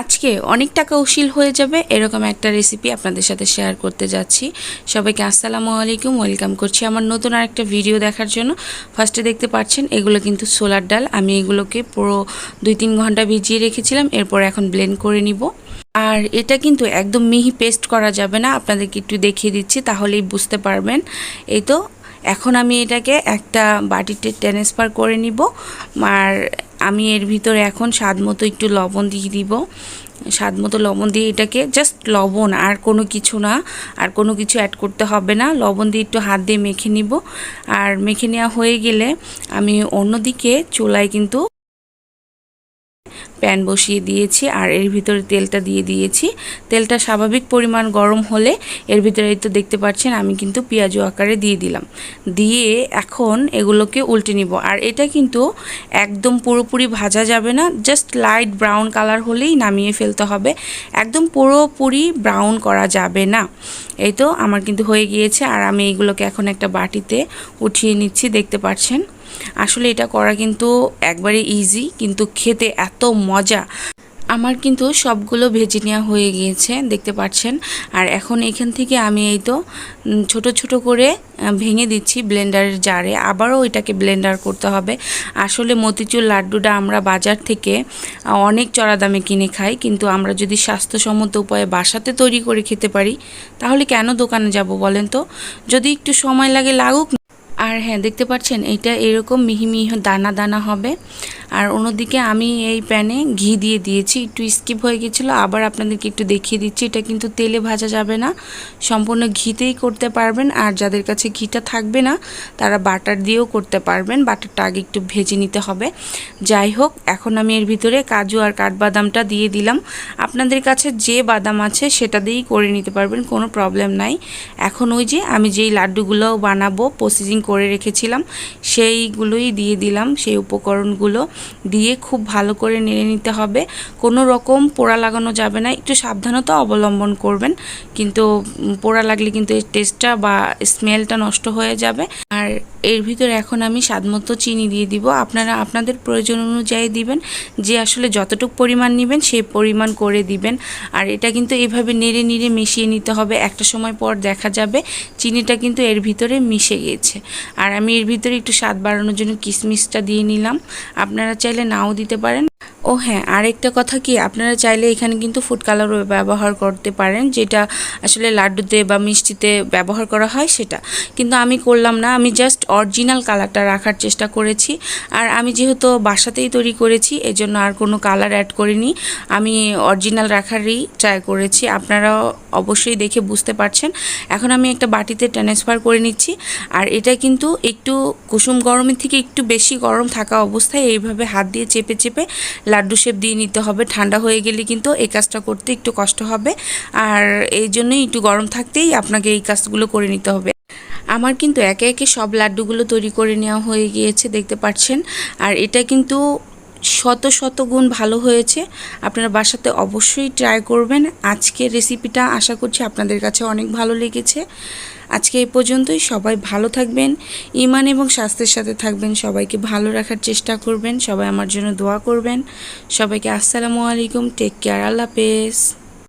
আজকে অনেক টাকা উশিল হয়ে যাবে, এরকম একটা রেসিপি আপনাদের সাথে শেয়ার করতে যাচ্ছি। সবাইকে আসসালামু আলাইকুম ওয়েলকাম করছি আমার নতুন আরেকটা ভিডিও দেখার জন্য। ফার্স্টে দেখতে পাচ্ছেন, এগুলো কিন্তু সোলার ডাল। আমি এগুলোকে পুরো দুই তিন ঘণ্টা ভিজিয়ে রেখেছিলাম, এরপর এখন ব্লেন্ড করে নিব। আর এটা কিন্তু একদম মিহি পেস্ট করা যাবে না, আপনাদেরকে একটু দেখিয়ে দিচ্ছি, তাহলেই বুঝতে পারবেন। এই তো, এখন আমি এটাকে একটা বাটিতে ট্রান্সফার করে নিব। আর আমি এর ভিতরে এখন স্বাদ মতো একটু লবণ দিয়ে দিব। স্বাদ মতো লবণ দিয়ে এটাকে জাস্ট লবণ, আর কোনো কিছু না। আর কোনো কিছু অ্যাড করতে হবে না। লবণ দিয়ে একটু হাত দিয়ে মেখে নিব। আর মেখে নেওয়া হয়ে গেলে আমি অন্যদিকে চুলায় কিন্তু প্যান বসিয়ে দিয়েছি আর এর ভিতরে তেলটা দিয়ে দিয়েছি। তেলটা স্বাভাবিক পরিমাণ গরম হলে এর ভিতরে তো দেখতে পাচ্ছেন আমি কিন্তু পেঁয়াজু আকারে দিয়ে দিলাম। দিয়ে এখন এগুলোকে উল্টে নিব। আর এটা কিন্তু একদম পুরোপুরি ভাজা যাবে না জাস্ট লাইট ব্রাউন কালার হলেই নামিয়ে ফেলতে হবে। একদম পুরোপুরি ব্রাউন করা যাবে না। এই তো আমার কিন্তু হয়ে গিয়েছে। আর আমি এইগুলোকে এখন একটা বাটিতে উঠিয়ে নিচ্ছি, দেখতে পাচ্ছেন? আসলে এটা করা কিন্তু একবারে ইজি কিন্তু খেতে এত মজা। আমার কিন্তু সবগুলো ভেজে নেওয়া হয়ে গিয়েছে, দেখতে পাচ্ছেন। আর এখন এখান থেকে আমি এই তো ছোট ছোট করে ভেঙে দিচ্ছি ব্লেন্ডারের জারে। আবারও এটাকে ব্লেন্ডার করতে হবে। আসলে মতিচুর লাড্ডুটা আমরা বাজার থেকে অনেক চড়া দামে কিনে খাই, কিন্তু আমরা যদি স্বাস্থ্যসম্মত উপায়ে বাসাতে তৈরি করে খেতে পারি, তাহলে কেন দোকানে যাব বলেন তো? যদি একটু সময় লাগে লাগুক আর হ্যাঁ দেখতে পাচ্ছেন এটা এরকম মিহি মিহি দানা দানা হবে। আর অন্যদিকে আমি এই প্যানে ঘি দিয়ে দিয়েছি। একটু স্কিপ হয়ে গেছিল, আবার আপনাদেরকে একটু দেখিয়ে দিচ্ছি। এটা কিন্তু তেলে ভাজা যাবে না, সম্পূর্ণ ঘিতেই করতে পারবেন। আর যাদের কাছে ঘিটা থাকবে না, তারা বাটার দিয়েও করতে পারবেন। বাটারটা আগে একটু ভেজে নিতে হবে। যাই হোক, এখন আমি এর ভিতরে কাজু আর কাঠবাদামটা দিয়ে দিলাম। আপনাদের কাছে যে বাদাম আছে, সেটা দিয়েই করে নিতে পারবেন, কোনো প্রবলেম নাই। এখন ওই যে আমি যেই লাড্ডুগুলো বানাবো প্রসেসিং করে রেখেছিলাম, সেইগুলোই দিয়ে দিলাম, সেই উপকরণগুলো। দিয়ে খুব ভালো করে নেড়ে নিতে হবে। কোনো রকম পোড়া লাগানো যাবে না। একটু সাবধানতা অবলম্বন করবেন। কিন্তু পোড়া লাগলে কিন্তু এর টেস্টটা বা স্মেলটা নষ্ট হয়ে যাবে। আর এর ভিতরে এখন আমি স্বাদমতো চিনি দিয়ে দিব। আপনারা, আপনাদের প্রয়োজন অনুযায়ী দিবেন। যে আসলে যতটুকু পরিমাণ নেবেন, সেই পরিমাণ করে দিবেন। আর এটা কিন্তু এভাবে নেড়ে নেড়ে মিশিয়ে নিতে হবে। একটা সময় পর দেখা যাবে চিনিটা কিন্তু এর ভিতরে মিশে গিয়েছে আর আমি এর ভিতরে একটু স্বাদ বাড়ানোর জন্য কিশমিশটা দিয়ে নিলাম। আপনারা চাইলে নাও দিতে পারেন। ও হ্যাঁ আরেকটা কথা কি, আপনারা চাইলে এখানে কিন্তু ফুড কালারও ব্যবহার করতে পারেন, যেটা আসলে লাড্ডুতে বা মিষ্টিতে ব্যবহার করা হয় সেটা। কিন্তু আমি করলাম না, আমি জাস্ট অরিজিনাল কালারটা রাখার চেষ্টা করেছি। আর আমি যেহেতু বাসাতেই তৈরি করেছি, এজন্য আর কোনো কালার অ্যাড করিনি। আমি অরিজিনাল রাখারই ট্রাই করেছি। আপনারা অবশ্যই দেখে বুঝতে পারছেন। এখন আমি একটা বাটিতে ট্রান্সফার করে নিচ্ছি। আর এটা কিন্তু একটু কুসুম গরমের থেকে একটু বেশি গরম থাকা অবস্থায় এইভাবে হাত দিয়ে চেপে চেপে লাড্ডু শেপ দিয়ে নিতে হবে। ঠান্ডা হয়ে গেলে কিন্তু এই কাজটা করতে একটু কষ্ট হবে। আর এই জন্যই একটু গরম থাকতেই আপনাকে এই কাজগুলো করে নিতে হবে। আমার কিন্তু একে একে সব লাড্ডুগুলো তৈরি করে নেওয়া হয়ে গিয়েছে, দেখতে পাচ্ছেন। আর এটা কিন্তু শত শত গুণ ভালো হয়েছে। আপনারা বাসাতে অবশ্যই ট্রাই করবেন। আজকের রেসিপিটা আশা করছি আপনাদের কাছে অনেক ভালো লেগেছে। আজকে এই পর্যন্তই। সবাই ভালো থাকবেন ইমান এবং স্বাস্থ্যের সাথে থাকবেন। সবাইকে ভালো রাখার চেষ্টা করবেন। সবাই আমার জন্য দোয়া করবেন। সবাইকে আসসালামু আলাইকুম। টেক কেয়ার আল্লাহ হাফেজ।